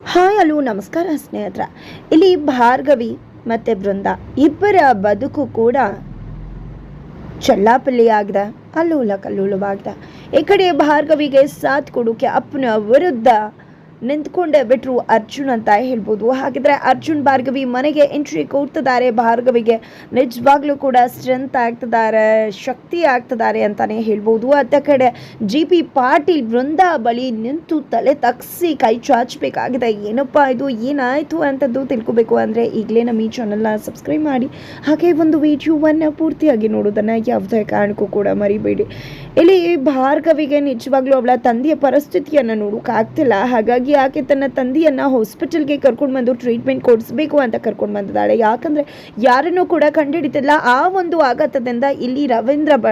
Hi, hello, ನಮಸ್ಕಾರ ಸ್ನೇಹಿತರ. ಇಲ್ಲಿ ಭಾರ್ಗವಿ ಮತ್ತು ಬೃಂದ. ಇಬ್ಬರ ಬದುಕು ಕೂಡ ಚಲ್ಲಾಪಲ್ಲಿ ಆಗಿದೆ ಅಲ್ಲೂಲ ಕಲ್ಲೂಲವಾಗಿದೆ ಈ ಕಡೆ ಭಾರ್ಗವಿಗೆ ಸಾಥ್ ಕೊಡೋಕೆ ಅಪ್ಪನ ವಿರುದ್ಧ ನಿಂತ್ಕೊಂಡೇ ಬಿಟ್ರು ಅರ್ಜುನ್ ಅಂತ ಹೇಳ್ಬೋದು. ಹಾಗಿದ್ರೆ ಅರ್ಜುನ್ ಭಾರ್ಗವಿ ಮನೆಗೆ ಎಂಟ್ರಿ ಕೊಡ್ತಿದ್ದಾರೆ. ಭಾರ್ಗವಿಗೆ ನಿಜವಾಗ್ಲೂ ಕೂಡ ಸ್ಟ್ರೆಂತ್ ಆಗ್ತಿದ್ದಾರೆ, ಶಕ್ತಿ ಆಗ್ತಿದ್ದಾರೆ ಅಂತಾನೆ ಹೇಳ್ಬೋದು. ಅತ್ತ ಕಡೆ ಜಿ ಪಿ ಪಾಟೀಲ್ ವೃಂದ ಬಳಿ ನಿಂತು ತಲೆ ತಗ್ಸಿ ಕೈ ಚಾಚಬೇಕಾಗಿದೆ. ಏನಪ್ಪ ಇದು? ಏನಾಯ್ತು ಅಂತದ್ದು ತಿಳ್ಕೊಬೇಕು ಅಂದರೆ ಈಗಲೇ ನಮ್ಮ ಈ ಚಾನಲ್ನ ಸಬ್ಸ್ಕ್ರೈಬ್ ಮಾಡಿ. ಹಾಗೆ ಒಂದು ವಿಡಿಯೋವನ್ನ ಪೂರ್ತಿಯಾಗಿ ನೋಡೋದನ್ನು ಯಾವುದೇ ಕಾರಣಕ್ಕೂ ಕೂಡ ಮರಿಬೇಡಿ. ಇಲ್ಲಿ ಭಾರ್ಗವಿಗೆ ನಿಜವಾಗ್ಲೂ ಅವಳ ತಂದೆಯ ಪರಿಸ್ಥಿತಿಯನ್ನು ನೋಡೋಕ್ಕಾಗ್ತಿಲ್ಲ ಹಾಗಾಗಿ ಆಕೆ ತನ್ನ ತಂದೆಯನ್ನ ಹಾಸ್ಪಿಟಲ್ಗೆ ಕರ್ಕೊಂಡು ಬಂದು ಟ್ರೀಟ್ಮೆಂಟ್ ಕೊಡಿಸ್ಬೇಕು ಅಂತ ಕರ್ಕೊಂಡು ಬಂದಿದ್ದಾಳೆ. ಯಾಕಂದ್ರೆ ಯಾರನ್ನೂ ಕೂಡ ಕಂಡುಹಿಡಿತಿಲ್ಲ ಆ ಒಂದು ಆಘಾತದಿಂದ ಇಲ್ಲಿ ರವೀಂದ್ರ ಬ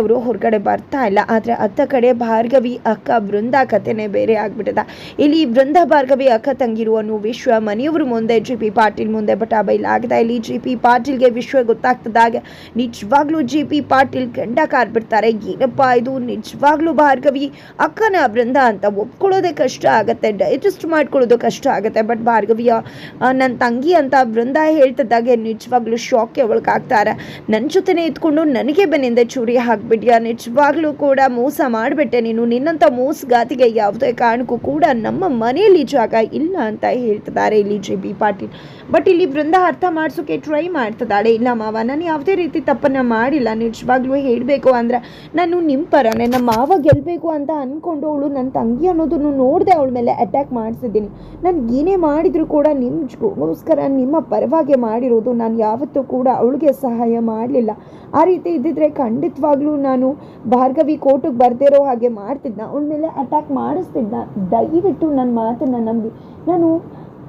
ಅವರು ಹೊರಗಡೆ ಬರ್ತಾ ಇಲ್ಲ. ಆದರೆ ಅತ್ತ ಕಡೆ ಭಾರ್ಗವಿ ಅಕ್ಕ ಬೃಂದ ಕಥೆನೇ ಬೇರೆ ಆಗಿಬಿಟ್ಟದ. ಇಲ್ಲಿ ಬೃಂದ ಭಾರ್ಗವಿ, ಅಕ್ಕ ತಂಗಿರುವನು ವಿಶ್ವ ಮನೆಯವರು ಮುಂದೆ ಜಿ ಪಿ ಪಾಟೀಲ್ ಮುಂದೆ ಬಟ ಬೈಲಾಗಿದೆ ಇಲ್ಲಿ ಜಿ ಪಿ ಪಾಟೀಲ್ಗೆ ವಿಶ್ವ ಗೊತ್ತಾಗ್ತದಾಗ ನಿಜವಾಗ್ಲೂ ಜಿ ಪಿ ಪಾಟೀಲ್ ಗಂಡ ಕಾರ್ಬಿಡ್ತಾರೆ ಏನಪ್ಪ ಇದು? ನಿಜವಾಗ್ಲೂ ಭಾರ್ಗವಿ ಅಕ್ಕನ ಬೃಂದ ಅಂತ ಒಪ್ಕೊಳ್ಳೋದೇ ಕಷ್ಟ ಆಗತ್ತೆ. ಡೈಜೆಸ್ಟ್ ಮಾಡ್ಕೊಳ್ಳೋದು ಕಷ್ಟ ಆಗುತ್ತೆ. ಬಟ್ ಭಾರ್ಗವಿಯ ನನ್ನ ತಂಗಿ ಅಂತ ವೃಂದ ಹೇಳ್ತಿದ್ದಾಗೆ ನಿಜವಾಗ್ಲೂ ಶಾಕ್ಗೆ ಒಳಗಾಗ್ತಾರೆ. ನನ್ನ ಜೊತೆನೇ ಇದ್ಕೊಂಡು ನನಗೆ ಬೆನ್ನಿಂದ ಚೂರಿ ಹಾಕ್ಬಿಟ್ಯಾ. ನಿಜವಾಗ್ಲೂ ಕೂಡ ಮೋಸ ಮಾಡಿಬಿಟ್ಟೆ ನೀನು. ನಿನ್ನಂಥ ಮೋಸಗಾತಿಗೆ ಯಾವುದೇ ಕಾರಣಕ್ಕೂ ಕೂಡ ನಮ್ಮ ಮನೆಯಲ್ಲಿ ಜಾಗ ಇಲ್ಲ ಅಂತ ಹೇಳ್ತಿದ್ದಾರೆ ಇಲ್ಲಿ ಜೆ ಬಿ ಪಾಟೀಲ್. ಬಟ್ ಇಲ್ಲಿ ವೃಂದ ಅರ್ಥ ಮಾಡಿಸೋಕೆ ಟ್ರೈ ಮಾಡ್ತಿದ್ದಾಳೆ. ಇಲ್ಲ ಮಾವ, ನಾನು ಯಾವುದೇ ರೀತಿ ತಪ್ಪನ್ನ ಮಾಡಿಲ್ಲ. ನಿಜವಾಗ್ಲೂ ಹೇಳಬೇಕು ಅಂದರೆ ನಾನು ನಿಮ್ಮ ಪರನೇ. ನಮ್ಮ ಮಾವ ಗೆಲ್ಲಬೇಕು ಅಂತ ಅಂದ್ಕೊಂಡು ಅವಳು ನನ್ನ ತಂಗಿ ಅನ್ನೋದನ್ನು ನೋಡಿದೆ ಅವಳ ಮೇಲೆ ಅಟ್ಯಾಕ್ ಮಾಡಿಸಿದ್ದೀನಿ. ನಾನು ಏನೇ ಮಾಡಿದರೂ ಕೂಡ ನಿಮ್ಗೋಸ್ಕರ ನಿಮ್ಮ ಪರವಾಗಿ ಮಾಡಿರೋದು ನಾನು ಯಾವತ್ತೂ ಕೂಡ ಅವಳಿಗೆ ಸಹಾಯ ಮಾಡಲಿಲ್ಲ. ಆ ರೀತಿ ಇದ್ದಿದ್ರೆ ಖಂಡಿತವಾಗ್ಲೂ ನಾನು ಭಾರ್ಗವಿ ಕೋರ್ಟಿಗೆ ಬರ್ದಿರೋ ಹಾಗೆ ಮಾಡ್ತಿದ್ದ ಅವಳ ಮೇಲೆ ಅಟ್ಯಾಕ್ ಮಾಡಿಸ್ತಿದ್ದ ದಯವಿಟ್ಟು ನನ್ನ ಮಾತನ್ನು ನಂಬಿ. ನಾನು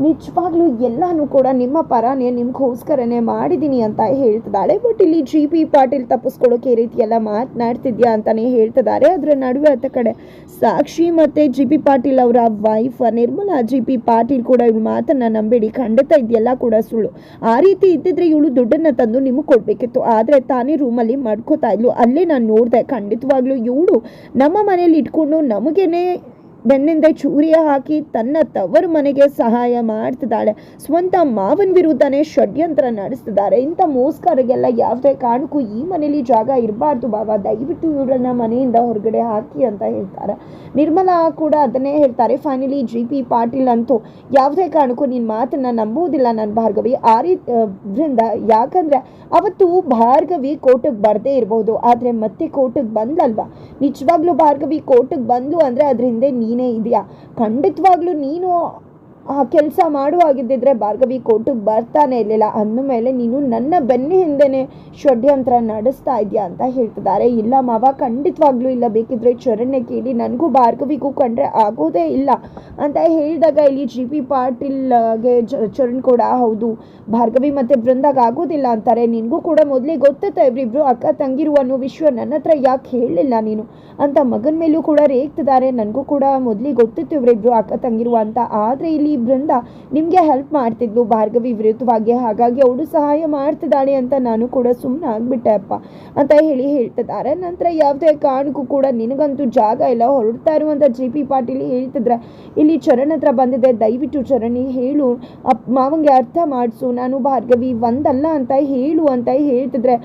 ನಿಜವಾಗ್ಲೂ ಎಲ್ಲಾನು ಕೂಡ ನಿಮ್ಮ ಪರನೇ ನಿಮ್ಗೋಸ್ಕರನೇ ಮಾಡಿದ್ದೀನಿ ಅಂತ ಹೇಳ್ತಿದ್ದಾಳೆ ಬಟ್ ಇಲ್ಲಿ ಜಿ ಪಿ ಪಾಟೀಲ್ ತಪ್ಪಿಸ್ಕೊಳ್ಳೋಕೆ ಈ ರೀತಿ ಎಲ್ಲ ಮಾತನಾಡ್ತಿದ್ಯಾ ಅಂತಲೇ ಹೇಳ್ತಿದ್ದಾರೆ ಅದರ ನಡುವೆ ಅತ್ತ ಕಡೆ ಸಾಕ್ಷಿ ಮತ್ತೆ ಜಿ ಪಿ ಪಾಟೀಲ್ ಅವರ wife Nirmala G P Patil ಕೂಡ ಇವಳು ಮಾತನ್ನ ನಂಬೇಡಿ. ಖಂಡಿತ ಇದೆಲ್ಲ ಕೂಡ ಸುಳ್ಳು. ಆ ರೀತಿ ಇದ್ದಿದ್ರೆ ಇವಳು ದುಡ್ಡನ್ನು ತಂದು ನಿಮಗೆ ಕೊಡಬೇಕಿತ್ತು. ಆದ್ರೆ ತಾನೇ ರೂಮಲ್ಲಿ ಮಡ್ಕೋತಾ ಇದ್ಲು. ಅಲ್ಲೇ ನಾನು ನೋಡಿದೆ. ಖಂಡಿತವಾಗ್ಲೂ ಇವಳು ನಮ್ಮ ಮನೇಲಿ ಇಟ್ಕೊಂಡು ನಮಗೇನೆ ಬೆನ್ನಿಂದ ಚೂರಿಯ ಹಾಕಿ ತನ್ನ ತವರು ಮನೆಗೆ ಸಹಾಯ ಮಾಡ್ತಿದ್ದಾಳೆ. ಸ್ವಂತ ಮಾವನ ವಿರುದ್ಧನೇ ಷಡ್ಯಂತ್ರ ನಡೆಸ್ತಿದ್ದಾರೆ. ಇಂಥ ಮೋಸ್ಕರಿಗೆಲ್ಲ ಯಾವುದೇ ಕಾರಣಕ್ಕೂ ಈ ಮನೇಲಿ ಜಾಗ ಇರಬಾರ್ದು ಬಾಬಾ. ದಯವಿಟ್ಟು ಇವಳನ್ನ ಮನೆಯಿಂದ ಹೊರಗಡೆ ಹಾಕಿ ಅಂತ ಹೇಳ್ತಾರೆ. ನಿರ್ಮಲಾ ಕೂಡ ಅದನ್ನೇ ಹೇಳ್ತಾರೆ. ಫೈನಲಿ ಜಿ ಪಿ ಪಾಟೀಲ್ ಅಂತೂ ಯಾವುದೇ ಕಾರಣಕ್ಕೂ ನಿನ್ನ ಮಾತನ್ನ ನಂಬೋದಿಲ್ಲ ನನ್ನ ಭಾರ್ಗವಿ. ಆ ರೀತಿಯಿಂದ ಯಾಕಂದ್ರೆ ಅವತ್ತು ಭಾರ್ಗವಿ ಕೋಟಕ್ಕೆ ಬರದೇ ಇರಬಹುದು ಆದರೆ ಮತ್ತೆ ಕೋಟಕ್ಕೆ ಬಂದಲ್ವಾ? ನಿಜವಾಗ್ಲೂ ಭಾರ್ಗವಿ ಕೋಟಕ್ಕೆ ಬಂದ್ಲು ಅಂದರೆ ಅದ್ರ ಹಿಂದೆ ನೀನೇ ಇದೆಯಾ? ಖಂಡಿತವಾಗ್ಲೂ ನೀನು ಆ ಕೆಲಸ ಮಾಡುವಾಗಿದ್ದಿದ್ರೆ ಭಾರ್ಗವಿ ಕೋರ್ಟಿಗೆ ಬರ್ತಾನೆ ಇರಲಿಲ್ಲ. ಅಂದ ಮೇಲೆ ನೀನು ನನ್ನ ಬೆನ್ನ ಹಿಂದೆನೆ ಷಡ್ಯಂತ್ರ ನಡೆಸ್ತಾ ಇದೆಯಾ ಅಂತ ಹೇಳ್ತಿದ್ದಾರೆ. ಇಲ್ಲ ಮಾವ, ಖಂಡಿತವಾಗ್ಲೂ ಇಲ್ಲ. ಬೇಕಿದ್ರೆ ಚರಣ್ಯ ಕೇಳಿ. ನನಗೂ ಭಾರ್ಗವಿಗೂ ಕಂಡ್ರೆ ಆಗೋದೇ ಇಲ್ಲ. ಅಂತ ಹೇಳಿದಾಗ ಇಲ್ಲಿ ಜಿ ಪಿ ಪಾಟೀಲ್ಗೆ ಚರಣ್ ಕೂಡ ಹೌದು. ಭಾರ್ಗವಿ ಮತ್ತೆ ಬೃಂದಾಗ ಆಗೋದಿಲ್ಲ ಅಂತಾರೆ. ನಿನಗೂ ಕೂಡ ಮೊದಲೇ ಗೊತ್ತಿತ್ತು ಇವ್ರಿಬ್ರು ಅಕ್ಕ ತಂಗಿರು ಅನ್ನೋ ವಿಷಯ ನನ್ನ ಹತ್ರ ಯಾಕೆ ಹೇಳಲಿಲ್ಲ ನೀನು? ಅಂತ ಮಗನ ಮೇಲೂ ಕೂಡ ರೇಗ್ತಿದ್ದಾರೆ. ನನಗೂ ಕೂಡ ಮೊದಲೇ ಗೊತ್ತಿತ್ತು ಇವರಿಬ್ರು ಅಕ್ಕ ತಂಗಿರು ಅಂತ. ಆದರೆ ಇಲ್ಲಿ ಬೃಂದ ನಿಮಗೆ ಹೆಲ್ಪ್ ಮಾಡ್ತಿದ್ಲು. ಭಾರ್ಗವಿ ವಿರುದ್ಧವಾಗಿ ಹಾಗಾಗಿ ಅವಳು ಸಹಾಯ ಮಾಡ್ತಿದ್ದಾಳೆ ಅಂತ ನಾನು ಕೂಡ ಸುಮ್ಮನೆ ಆಗ್ಬಿಟ್ಟೆ ಅಪ್ಪ ಅಂತ ಹೇಳಿ ಹೇಳ್ತಿದ್ದಾರೆ. ನಂತರ ಯಾವುದೇ ಕಾರಣಕ್ಕೂ ಕೂಡ ನಿನಗಂತೂ ಜಾಗ ಇಲ್ಲ. ಹೊರಡ್ತಾ ಇರುವಂಥ ಜಿ ಪಿ ಪಾಟೀಲ್ ಹೇಳ್ತಿದ್ರೆ ಇಲ್ಲಿ ಚರಣ್ ಹತ್ರ ಬಂದಿದೆ. ದಯವಿಟ್ಟು ಚರಣಿ ಹೇಳು. ಮಾವಂಗೆ ಅರ್ಥ ಮಾಡಿಸು. ನಾನು ಭಾರ್ಗವಿ ಒಂದಲ್ಲ ಅಂತ ಹೇಳು ಅಂತ ಹೇಳ್ತಿದ್ರೆ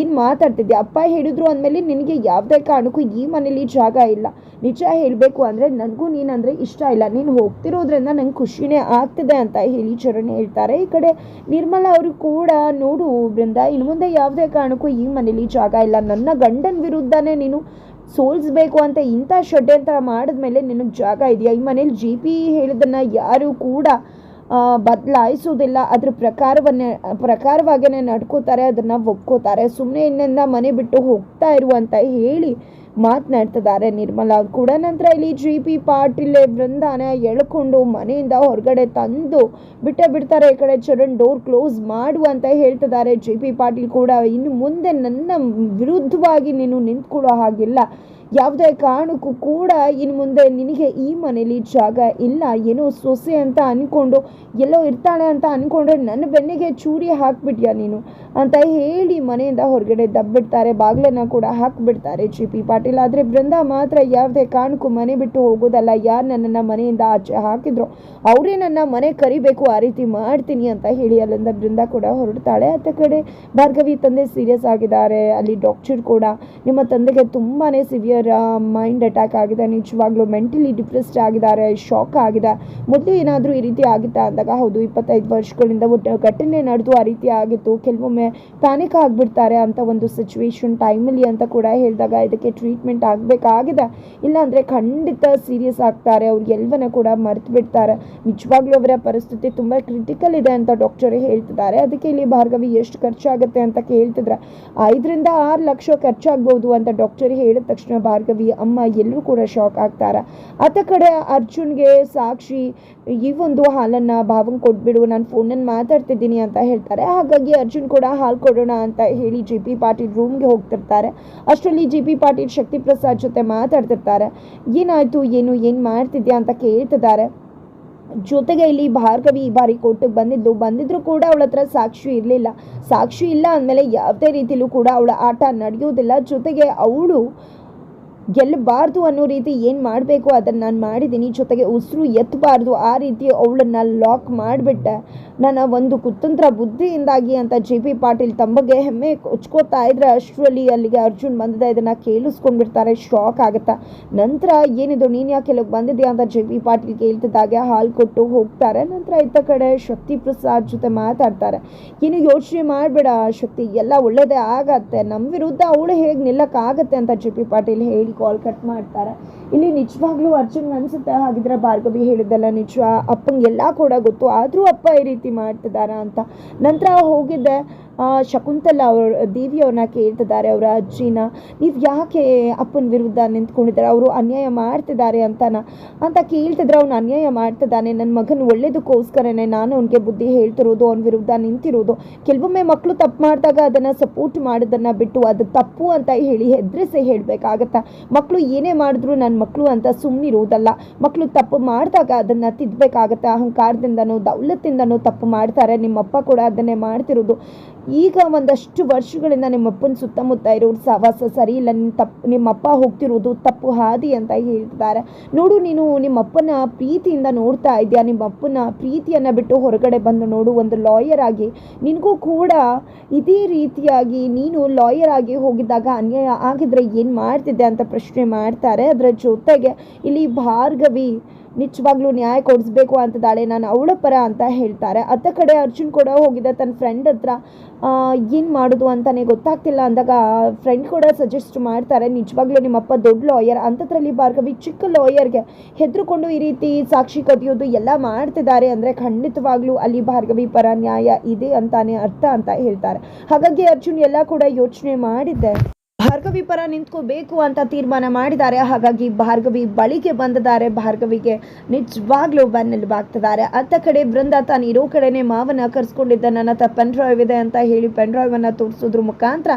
ಏನು ಮಾತಾಡ್ತಿದ್ದೆ ಅಪ್ಪ ಹೇಳಿದ್ರು ಅಂದಮೇಲೆ ನಿನಗೆ ಯಾವುದೇ ಕಾರಣಕ್ಕೂ ಈ ಮನೇಲಿ ಜಾಗ ಇಲ್ಲ. ನಿಜ ಹೇಳಬೇಕು ಅಂದರೆ ನನಗೂ ನೀನಂದರೆ ಇಷ್ಟ ಇಲ್ಲ. ನೀನು ಹೋಗ್ತಿರೋದ್ರಿಂದ ನಂಗೆ ಖುಷಿನೇ ಆಗ್ತಿದೆ ಅಂತ ಹೇಳಿ ಚರಣ್ ಹೇಳ್ತಾರೆ. ಈ ಕಡೆ ನಿರ್ಮಲಾ ಅವರು ಕೂಡ ನೋಡು ಬೃಂದ ಇನ್ನು ಮುಂದೆ ಯಾವುದೇ ಕಾರಣಕ್ಕೂ ಈ ಮನೇಲಿ ಜಾಗ ಇಲ್ಲ. ನನ್ನ ಗಂಡನ ವಿರುದ್ಧನೇ ನೀನು ಸೋಲ್ಸ್ಬೇಕು ಅಂತ ಇಂಥ ಷಡ್ಯಂತ್ರ ಮಾಡಿದ್ಮೇಲೆ ನಿನಗೆ ಜಾಗ ಇದೆಯಾ? ಈ ಮನೇಲಿ ಜಿ ಪಿ ಹೇಳಿದ್ದನ್ನು ಯಾರು ಕೂಡ ಬದಲಾಯಿಸೋದಿಲ್ಲ. ಅದ್ರ ಪ್ರಕಾರವನ್ನೇ ಪ್ರಕಾರವಾಗೇ ನಡ್ಕೋತಾರೆ, ಅದನ್ನು ಒಪ್ಕೋತಾರೆ. ಸುಮ್ಮನೆ ಇನ್ನಿಂದ ಮನೆ ಬಿಟ್ಟು ಹೋಗ್ತಾ ಇರುವಂತ ಹೇಳಿ ಮಾತನಾಡ್ತಿದ್ದಾರೆ. ನಿರ್ಮಲಾ ಕೂಡ ನಂತರ ಇಲ್ಲಿ ಜಿ ಪಿ ಪಾಟೀಲ್ ವೃಂದಾನ ಎಳ್ಕೊಂಡು ಮನೆಯಿಂದ ಹೊರಗಡೆ ತಂದು ಬಿಟ್ಟೇ ಬಿಡ್ತಾರೆ. ಈ ಕಡೆ ಚರಣ್ ಡೋರ್ ಕ್ಲೋಸ್ ಮಾಡು ಅಂತ ಹೇಳ್ತಿದ್ದಾರೆ. ಜಿ ಪಿ ಪಾಟೀಲ್ ಕೂಡ ಇನ್ನು ಮುಂದೆ ನನ್ನ ವಿರುದ್ಧವಾಗಿ ನೀನು ನಿಂತ್ಕೊಳ್ಳೋ ಹಾಗಿಲ್ಲ. ಯಾವುದೇ ಕಾರಣಕ್ಕೂ ಕೂಡ ಇನ್ನು ಮುಂದೆ ನಿನಗೆ ಈ ಮನೇಲಿ ಜಾಗ ಇಲ್ಲ. ಏನೋ ಸೊಸೆ ಅಂತ ಅಂದ್ಕೊಂಡು ಎಲ್ಲೋ ಇರ್ತಾಳೆ ಅಂತ ಅಂದ್ಕೊಂಡ್ರೆ ನನ್ನ ಬೆನ್ನಿಗೆ ಚೂರಿ ಹಾಕ್ಬಿಟ್ಯಾ ನೀನು? ಅಂತ ಹೇಳಿ ಮನೆಯಿಂದ ಹೊರಗಡೆ ದಬ್ಬಿಡ್ತಾರೆ. ಬಾಗಿಲನ್ನ ಕೂಡ ಹಾಕಿಬಿಡ್ತಾರೆ ಜಿ ಪಿ ಪಾಟೀಲ್. ಆದರೆ ಬೃಂದ ಮಾತ್ರ ಯಾವುದೇ ಕಾರಣಕ್ಕೂ ಮನೆ ಬಿಟ್ಟು ಹೋಗೋದಲ್ಲ. ಯಾರು ನನ್ನನ್ನು ಮನೆಯಿಂದ ಆಚೆ ಹಾಕಿದ್ರು ಅವರೇ ನನ್ನ ಮನೆ ಕರಿಬೇಕು, ಆ ರೀತಿ ಮಾಡ್ತೀನಿ ಅಂತ ಹೇಳಿ ಅಲ್ಲಿಂದ ಬೃಂದ ಕೂಡ ಹೊರಡ್ತಾಳೆ. ಅತ್ತ ಕಡೆ ಭಾರ್ಗವಿ ತಂದೆ ಸೀರಿಯಸ್ ಆಗಿದ್ದಾರೆ. ಅಲ್ಲಿ ಡಾಕ್ಟರ್ ಕೂಡ ನಿಮ್ಮ ತಂದೆಗೆ ತುಂಬಾ ಸಿವಿಯರ್ ಮೈಂಡ್ ಅಟ್ಯಾಕ್ ಆಗಿದೆ. ನಿಜವಾಗ್ಲೂ ಮೆಂಟಲಿ ಡಿಪ್ರೆಸ್ಡ್ ಆಗಿದ್ದಾರೆ ಶಾಕ್ ಆಗಿದೆ. ಮೊದಲು ಏನಾದರೂ ಈ ರೀತಿ ಆಗಿತ್ತಾ ಅಂದಾಗ, ಹೌದು, ಇಪ್ಪತ್ತೈದು ವರ್ಷಗಳಿಂದ ಒಟ್ಟು ಘಟನೆ ನಡೆದು ಆ ರೀತಿ ಆಗಿತ್ತು. ಕೆಲವೊಮ್ಮೆ ಪ್ಯಾನಿಕ್ ಆಗಿಬಿಡ್ತಾರೆ ಅಂತ ಒಂದು ಸಿಚುವೇಶನ್ ಟೈಮಲ್ಲಿ ಅಂತ ಕೂಡ ಹೇಳಿದಾಗ ಇದಕ್ಕೆ ಟ್ರೀಟ್ಮೆಂಟ್ ಆಗಬೇಕಾಗಿದೆ. ಇಲ್ಲಾಂದರೆ ಖಂಡಿತ ಸೀರಿಯಸ್ ಆಗ್ತಾರೆ. ಅವ್ರು ಎಲ್ಲವನ್ನ ಕೂಡ ಮರೆತು ಬಿಡ್ತಾರೆ. ನಿಜವಾಗ್ಲೂ ಅವರ ಪರಿಸ್ಥಿತಿ ತುಂಬ ಕ್ರಿಟಿಕಲ್ ಇದೆ ಅಂತ ಡಾಕ್ಟರ್ ಹೇಳ್ತಿದ್ದಾರೆ. ಅದಕ್ಕೆ ಇಲ್ಲಿ ಭಾರ್ಗವಿ, ಎಷ್ಟು ಖರ್ಚಾಗುತ್ತೆ ಅಂತ ಕೇಳ್ತಿದ್ರೆ, ಐದರಿಂದ ಆರು ಲಕ್ಷ ಖರ್ಚಾಗ್ಬೋದು. ಅಂತ ಡಾಕ್ಟರ್ ಹೇಳಿದ ತಕ್ಷಣ ಭಾರ್ಗವಿ, ಅಮ್ಮ, ಎಲ್ಲರೂ ಕೂಡ ಶಾಕ್ ಆಗ್ತಾರೆ? ಆತ ಕಡೆ ಅರ್ಜುನ್ಗೆ ಸಾಕ್ಷಿ, ಈ ಒಂದು ಹಾಲನ್ನು ಭಾವಂಗೆ ಕೊಟ್ಬಿಡು, ನಾನು ಫೋನಲ್ಲಿ ಮಾತಾಡ್ತಿದ್ದೀನಿ ಅಂತ ಹೇಳ್ತಾರೆ. ಹಾಗಾಗಿ ಅರ್ಜುನ್ ಕೂಡ ಹಾಲು ಕೊಡೋಣ ಅಂತ ಹೇಳಿ ಜಿ ಪಿ ಪಾಟೀಲ್ ರೂಮ್ಗೆ ಹೋಗ್ತಿರ್ತಾರೆ. ಅಷ್ಟರಲ್ಲಿ ಜಿ ಪಿ ಪಾಟೀಲ್ ಶಕ್ತಿ ಪ್ರಸಾದ್ ಜೊತೆ ಮಾತಾಡ್ತಿರ್ತಾರೆ. ಏನಾಯ್ತು? ಏನು? ಏನು ಮಾಡ್ತಿದ್ಯಾ? ಅಂತ ಕೇಳ್ತಿದ್ದಾರೆ. ಜೊತೆಗೆ ಇಲ್ಲಿ ಭಾರ್ಗವಿ ಈ ಬಾರಿ ಕೋರ್ಟಿಗೆ ಬಂದಿದ್ದು, ಬಂದಿದ್ರು ಕೂಡ ಅವಳ ಹತ್ರ ಸಾಕ್ಷಿ ಇರಲಿಲ್ಲ. ಸಾಕ್ಷಿ ಇಲ್ಲ ಅಂದಮೇಲೆ ಯಾವುದೇ ರೀತಿಲೂ ಕೂಡ ಅವಳ ಆಟ ನಡೆಯೋದಿಲ್ಲ ಜೊತೆಗೆ ಅವಳು ಗೆಲ್ಲಬಾರ್ದು ಅನ್ನೋ ರೀತಿ ಏನು ಮಾಡಬೇಕು ಅದನ್ನು ನಾನು ಮಾಡಿದ್ದೀನಿ ಜೊತೆಗೆ ಉಸಿರು ಎತ್ತಬಾರ್ದು ಆ ರೀತಿ ಅವಳನ್ನು ಲಾಕ್ ಮಾಡಿಬಿಟ್ಟೆ. ನನ್ನ ಒಂದು ಕುತಂತ್ರ ಬುದ್ಧಿಯಿಂದಾಗಿ ಅಂತ ಜೆ ಪಿ ಪಾಟೀಲ್ ತಮಗೆ ಹೆಮ್ಮೆ ಕೊಚ್ಕೋತಾ ಇದ್ರೆ ಅಷ್ಟರಲ್ಲಿ ಅಲ್ಲಿಗೆ ಅರ್ಜುನ್ ಬಂದಿದೆ, ಇದನ್ನು ಕೇಳಿಸ್ಕೊಂಡ್ಬಿಡ್ತಾರೆ ಶಾಕ್ ಆಗುತ್ತಾ. ನಂತರ ಏನಿದು, ನೀನು ಯಾಕೆ ಕೆಲವು ಬಂದಿದ್ಯಾ ಅಂತ ಜೆ ಪಿ ಪಾಟೀಲ್ ಕೇಳ್ತಿದ್ದಾಗೆ, ಹಾಲು ಕೊಟ್ಟು ಹೋಗ್ತಾರೆ. ನಂತರ ಇತ್ತ ಕಡೆ ಶಕ್ತಿ ಪ್ರಸಾದ್ ಜೊತೆ ಮಾತಾಡ್ತಾರೆ. ಏನು ಯೋಚನೆ ಮಾಡಬೇಡ ಶಕ್ತಿ, ಎಲ್ಲ ಒಳ್ಳೆಯದೇ ಆಗತ್ತೆ. ನಮ್ಮ ವಿರುದ್ಧ ಅವಳು ಹೇಗೆ ನಿಲ್ಲಕ್ಕಾಗತ್ತೆ ಅಂತ ಜೆ ಪಿ ಪಾಟೀಲ್ ಹೇಳಿ ಕಾಲ್ ಕಟ್ ಮಾಡ್ತಾರೆ. ಇಲ್ಲಿ ನಿಜವಾಗ್ಲೂ ಅರ್ಜುನ್ ಅನ್ಸುತ್ತೆ, ಹಾಗಿದ್ರೆ ಭಾರ್ಗವಿ ಹೇಳಿದ್ದಲ್ಲ ನಿಜ ಅಪ್ಪಂಗೆ ಎಲ್ಲ ಕೂಡ ಗೊತ್ತು, ಆದರೂ ಅಪ್ಪ ಈ ರೀತಿ ಮಾಡ್ತಿದಾರ ಅಂತ. ನಂತರ ಹೋಗಿದ್ದೆ ಶಕುಂತಲ ಅವ್ರ, ದೇವಿ ಅವ್ರನ್ನ ಕೇಳ್ತಿದ್ದಾರೆ, ಅವರ ಅಜ್ಜಿನ. ನೀವು ಯಾಕೆ ಅಪ್ಪನ ವಿರುದ್ಧ ನಿಂತ್ಕೊಂಡಿದ್ದಾರೆ? ಅವರು ಅನ್ಯಾಯ ಮಾಡ್ತಿದ್ದಾರೆ ಅಂತನ. ಅಂತ ಕೇಳ್ತಿದ್ರೆ ಅವ್ನು ಅನ್ಯಾಯ ಮಾಡ್ತಿದ್ದಾನೆ. ನನ್ನ ಮಗನ ಒಳ್ಳೇದಕ್ಕೋಸ್ಕರನೇ ನಾನು ಅವನಿಗೆ ಬುದ್ಧಿ ಹೇಳ್ತಿರೋದು, ಅವನ ವಿರುದ್ಧ ನಿಂತಿರೋದು. ಕೆಲವೊಮ್ಮೆ ಮಕ್ಕಳು ತಪ್ಪು ಮಾಡಿದಾಗ ಅದನ್ನು ಸಪೋರ್ಟ್ ಮಾಡೋದನ್ನು ಬಿಟ್ಟು ಅದು ತಪ್ಪು ಅಂತ ಹೇಳಿ ಹೆದರಿಸಿ ಹೇಳಬೇಕಾಗತ್ತೆ? ಮಕ್ಕಳು ಏನೇ ಮಾಡಿದ್ರು ನನ್ನ ಮಕ್ಕಳು ಅಂತ ಸುಮ್ಮನಿರೋದಲ್ಲ ಮಕ್ಕಳು ತಪ್ಪು ಮಾಡಿದಾಗ ಅದನ್ನು ತಿದ್ದಬೇಕಾಗತ್ತೆ ಅಹಂಕಾರದಿಂದನೋ, ದೌಲತ್ತಿಂದನೋ ತಪ್ಪು ಮಾಡ್ತಾರೆ. ನಿಮ್ಮಪ್ಪ ಕೂಡ ಅದನ್ನೇ ಮಾಡ್ತಿರೋದು. ಈಗ ಒಂದಷ್ಟು ವರ್ಷಗಳಿಂದ ನಿಮ್ಮಪ್ಪನ ಸುತ್ತಮುತ್ತ ಇರೋರು ಸಹವಾಸ ಸರಿ ಇಲ್ಲ. ನಿಮ್ಮ ತಪ್ಪು ನಿಮ್ಮಪ್ಪ ಹೋಗ್ತಿರೋದು ತಪ್ಪು ಹಾದಿ ಅಂತ ಹೇಳ್ತಿದ್ದಾರೆ. ನೋಡು, ನೀನು ನಿಮ್ಮಪ್ಪನ ಪ್ರೀತಿಯಿಂದ ನೋಡ್ತಾ ಇದೆಯಾ? ನಿಮ್ಮಪ್ಪನ ಪ್ರೀತಿಯನ್ನು ಬಿಟ್ಟು ಹೊರಗಡೆ ಬಂದು ನೋಡು. ಒಂದು ಲಾಯರ್ ಆಗಿ ನಿನಗೂ ಕೂಡ ಇದೇ ರೀತಿಯಾಗಿ ನೀನು ಲಾಯರ್ ಆಗಿ ಹೋಗಿದ್ದಾಗ ಅನ್ಯಾಯ ಆಗಿದ್ರೆ ಏನು ಮಾಡ್ತಿದ್ದೆ ಅಂತ ಪ್ರಶ್ನೆ ಮಾಡ್ತಾರೆ. ಅದರ ಜೊತೆಗೆ ಇಲ್ಲಿ ಭಾರ್ಗವಿ ನಿಜವಾಗ್ಲೂ ನ್ಯಾಯ ಕೊಡಿಸ್ಬೇಕು ಅಂತದಾಳೆ ನಾನು ಅವಳ ಪರ ಅಂತ ಹೇಳ್ತಾರೆ. ಅತ್ತ ಕಡೆ ಅರ್ಜುನ್ ಕೂಡ ಹೋಗಿದ್ದ ತನ್ನ ಫ್ರೆಂಡ್ ಹತ್ರ. ಏನು ಮಾಡೋದು ಅಂತಾನೆ ಗೊತ್ತಾಗ್ತಿಲ್ಲ ಅಂದಾಗ ಫ್ರೆಂಡ್ ಕೂಡ ಸಜೆಸ್ಟ್ ಮಾಡ್ತಾರೆ, ನಿಜವಾಗ್ಲೂ ನಿಮ್ಮಪ್ಪ ದೊಡ್ಡ ಲಾಯರ್ ಅಂಥದ್ರಲ್ಲಿ ಭಾರ್ಗವಿ ಚಿಕ್ಕ ಲಾಯರ್ಗೆ ಹೆದರುಕೊಂಡು ಈ ರೀತಿ ಸಾಕ್ಷಿ ಕದಿಯೋದು ಎಲ್ಲ ಮಾಡ್ತಿದ್ದಾರೆ ಅಂದರೆ ಖಂಡಿತವಾಗ್ಲೂ ಅಲ್ಲಿ ಭಾರ್ಗವಿ ಪರ ನ್ಯಾಯ ಇದೆ ಅಂತಾನೆ ಅರ್ಥ ಅಂತ ಹೇಳ್ತಾರೆ. ಹಾಗಾಗಿ ಅರ್ಜುನ್ ಎಲ್ಲ ಕೂಡ ಯೋಚನೆ ಮಾಡಿದ್ದೆ. ಭಾರ್ಗವಿ ಪರ ನಿಂತ್ಕೋಬೇಕು ಅಂತ ತೀರ್ಮಾನ ಮಾಡಿದ್ದಾರೆ. ಹಾಗಾಗಿ ಭಾರ್ಗವಿ ಬಳಿಗೆ ಬಂದಿದ್ದಾರೆ. ಭಾರ್ಗವಿಗೆ ನಿಜವಾಗ್ಲೂ ಬೆನ್ನೆಲುಬಾಗ್ತಿದ್ದಾರೆ. ಅತ್ತ ಕಡೆ ಬೃಂದ ತಾನು ಇರೋ ಕಡೆನೆ ಮಾವನ ಕರ್ಸ್ಕೊಂಡಿದ್ದ ನನ್ನ ಹತ್ರ ಪೆನ್ ಡ್ರೈವ್ ಇದೆ ಅಂತ ಹೇಳಿ ಪೆನ್ ಡ್ರೈವ್ ಅನ್ನ ತೋರಿಸೋದ್ರ ಮುಖಾಂತರ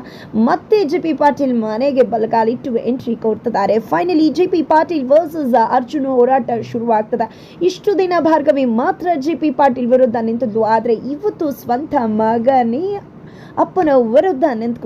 ಮತ್ತೆ ಜೆ ಪಿ ಪಾಟೀಲ್ ಮನೆಗೆ ಬಲಗಾಲಿಟ್ಟು ಎಂಟ್ರಿ ಕೊಡ್ತಿದ್ದಾರೆ. Finally J P Patil versus Arjun ಹೋರಾಟ ಶುರುವಾಗ್ತದೆ. ಇಷ್ಟು ದಿನ ಭಾರ್ಗವಿ ಮಾತ್ರ ಜೆ ಪಿ ಪಾಟೀಲ್ ವಿರುದ್ಧ ನಿಂತದ್ದು ಆದರೆ ಇವತ್ತು ಸ್ವಂತ ಮಗನೇ ಅಪ್ಪನ ವಿರುದ್ಧ ನಿಂತ್ಕೊ